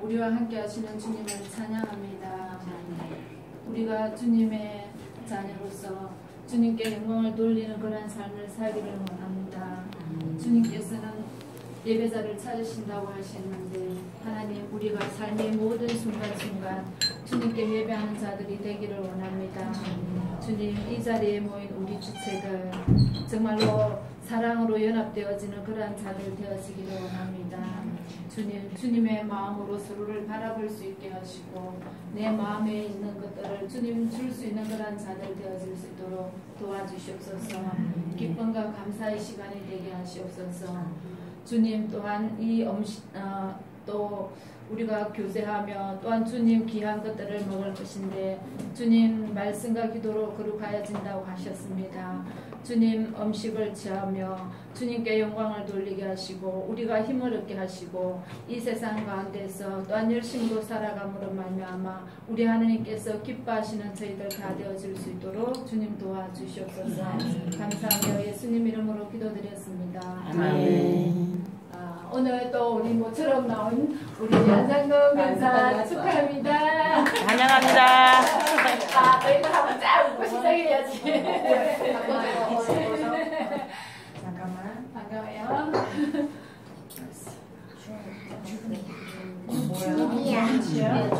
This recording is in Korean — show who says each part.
Speaker 1: 우리와 함께 하시는 주님을 찬양합니다. 우리가 주님의 자녀로서 주님께 영광을 돌리는 그런 삶을 살기를 원합니다. 주님께서는 예배자를 찾으신다고 하셨는데 하나님 우리가 삶의 모든 순간순간 주님께 예배하는 자들이 되기를 원합니다. 주님 이 자리에 모인 우리 주체들 정말로 사랑으로 연합되어지는 그러한 자들 되어지기를 원합니다. 주님, 주님의 마음으로 서로를 바라볼 수 있게 하시고 내 마음에 있는 것들을 주님 줄 수 있는 그러한 자들 되어질 수 있도록 도와주시옵소서. 기쁨과 감사의 시간이 되게 하시옵소서. 주님 또한 이 음식 어, 또 우리가 교제하며 또한 주님 귀한 것들을 먹을 것인데 주님 말씀과 기도로 거룩하여진다고 하셨습니다. 주님 음식을 취하며 주님께 영광을 돌리게 하시고 우리가 힘을 얻게 하시고 이 세상 가운데서 또한 열심으로 살아감으로 말미암아 우리 하나님께서 기뻐하시는 저희들 다 되어질 수 있도록 주님 도와주시옵소서. 감사하며 예수님 이름으로 기도드렸습니다.
Speaker 2: 아멘.
Speaker 1: 오늘 또 우리 모처럼 나온 우리 안상동 변사 축하합니다.
Speaker 2: 환영합니다.
Speaker 1: 아, 저희도 한번 쫙 웃고 시작해야지.
Speaker 3: 잠깐만.
Speaker 1: 반가워요.
Speaker 3: 준비야. 준비야.